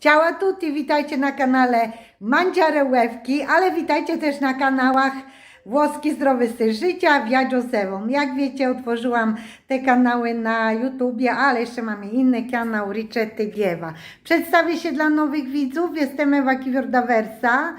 Ciała tutti, witajcie na kanale Mandziare Łewki, ale witajcie też na kanałach Włoski Zdrowy Styl Życia, Viaggio Sewą. Jak wiecie, otworzyłam te kanały na YouTubie, ale jeszcze mamy inny kanał Ricette Diewa. Przedstawię się dla nowych widzów, jestem Ewa Kiwior-Daversa.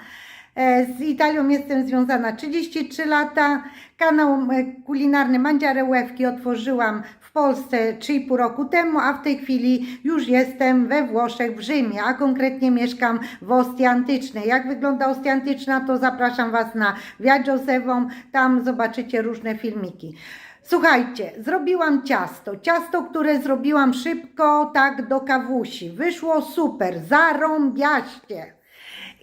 E, Z Italią jestem związana 33 lata. Kanał e, kulinarny Mandziare Łewki otworzyłam w Polsce 3,5 roku temu, a w tej chwili już jestem we Włoszech, w Rzymie, a konkretnie mieszkam w Ostii Antycznej. Jak wygląda Ostia Antyczna, to zapraszam Was na Viaggio Sewą, tam zobaczycie różne filmiki. Słuchajcie, zrobiłam ciasto. Ciasto, które zrobiłam szybko, tak do kawusi. Wyszło super, zarąbiaście.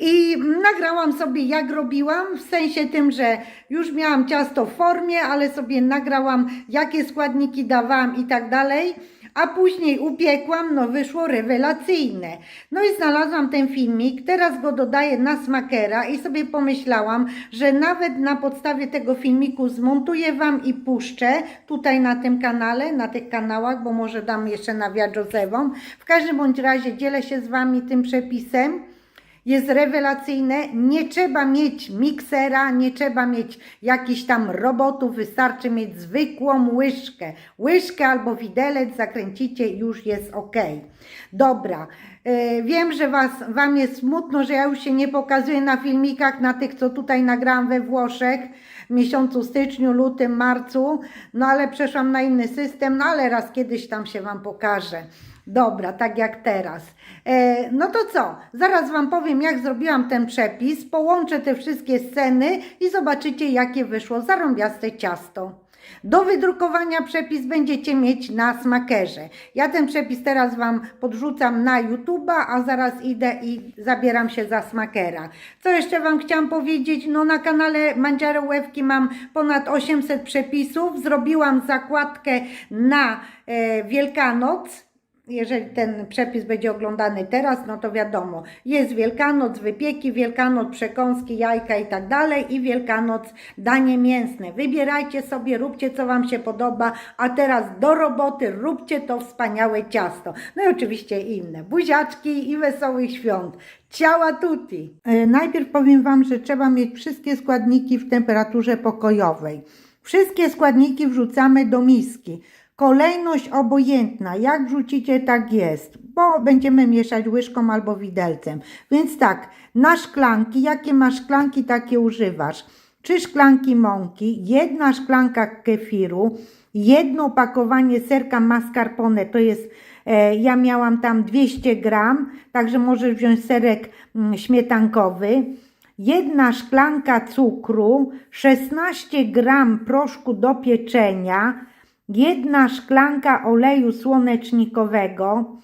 I nagrałam sobie jak robiłam, w sensie tym, że już miałam ciasto w formie, ale sobie nagrałam jakie składniki dawałam i tak dalej. A później upiekłam, no wyszło rewelacyjne. No i znalazłam ten filmik, teraz go dodaję na smakera i sobie pomyślałam, że nawet na podstawie tego filmiku zmontuję Wam i puszczę tutaj na tym kanale, na tych kanałach, bo może dam jeszcze na Viaggio Sewą. W każdym bądź razie dzielę się z Wami tym przepisem jest rewelacyjne. Nie trzeba mieć miksera, nie trzeba mieć jakichś tam robotów, wystarczy mieć zwykłą łyżkę. Łyżkę albo widelec zakręcicie już jest ok. Dobra, e, wiem, że was, Wam jest smutno, że ja już się nie pokazuję na filmikach, na tych, co tutaj nagrałam we Włoszech w miesiącu styczniu, lutym, marcu, no ale przeszłam na inny system, no ale raz kiedyś tam się Wam pokażę. Dobra, tak jak teraz. E, no to co? Zaraz Wam powiem, jak zrobiłam ten przepis. Połączę te wszystkie sceny i zobaczycie, jakie wyszło zarąbiaste ciasto. Do wydrukowania przepis będziecie mieć na smakerze. Ja ten przepis teraz Wam podrzucam na YouTube'a, a zaraz idę i zabieram się za smakera. Co jeszcze Wam chciałam powiedzieć? No na kanale Mandziare Łewki mam ponad 800 przepisów. Zrobiłam zakładkę na e, Wielkanoc jeżeli ten przepis będzie oglądany teraz, no to wiadomo, jest Wielkanoc, wypieki, Wielkanoc, przekąski, jajka i tak dalej i Wielkanoc, danie mięsne. Wybierajcie sobie, róbcie co Wam się podoba, a teraz do roboty, róbcie to wspaniałe ciasto. No i oczywiście inne, buziaczki i wesołych świąt. Ciała tutti! E, najpierw powiem Wam, że trzeba mieć wszystkie składniki w temperaturze pokojowej. Wszystkie składniki wrzucamy do miski. Kolejność obojętna, jak wrzucicie, tak jest, bo będziemy mieszać łyżką albo widelcem. Więc tak, na szklanki, jakie masz szklanki, takie używasz. Trzy szklanki mąki, jedna szklanka kefiru, jedno opakowanie serka mascarpone, to jest, e, ja miałam tam 200 gram, także możesz wziąć serek mm, śmietankowy, jedna szklanka cukru, 16 gram proszku do pieczenia, jedna szklanka oleju słonecznikowego,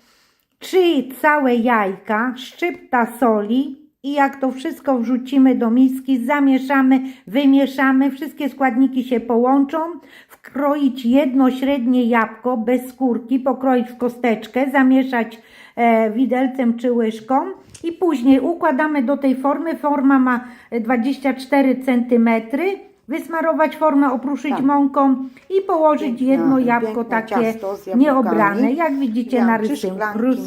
trzy całe jajka, szczypta soli i jak to wszystko wrzucimy do miski, zamieszamy, wymieszamy, wszystkie składniki się połączą, wkroić jedno średnie jabłko bez skórki, pokroić w kosteczkę, zamieszać e, widelcem czy łyżką i później układamy do tej formy. Forma ma e, 24 cm. Wysmarować formę, opruszyć Tak. mąką i położyć Piękne- jedno jabłko takie nieobrane, jak widzicie na rysunku.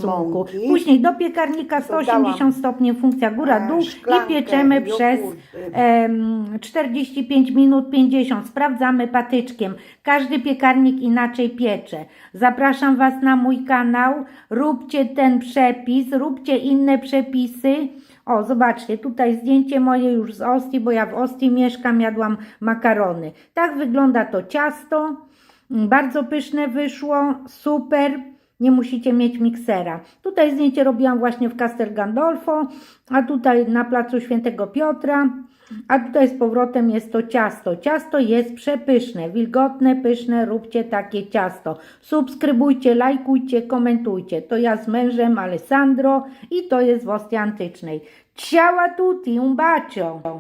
mąki. Później do piekarnika 180 stopni funkcja góra-dół E, i pieczemy jogurt, przez y, em, 45 minut 50. Sprawdzamy patyczkiem. Każdy piekarnik inaczej piecze. Zapraszam Was na mój kanał. Róbcie ten przepis, róbcie inne przepisy. O, zobaczcie, tutaj zdjęcie moje już z Ostii, bo ja w Ostii mieszkam, jadłam makarony. Tak wygląda to ciasto. Mm, Bardzo pyszne wyszło, super. Nie musicie mieć miksera. Tutaj zdjęcie robiłam właśnie w Castel Gandolfo, a tutaj na placu Świętego Piotra. A tutaj z powrotem jest to ciasto. Ciasto jest przepyszne, wilgotne, pyszne. Róbcie takie ciasto. Subskrybujcie, lajkujcie, komentujcie. To ja z mężem Alessandro i to jest w Ostii Antycznej. Ciała tutti, un bacio!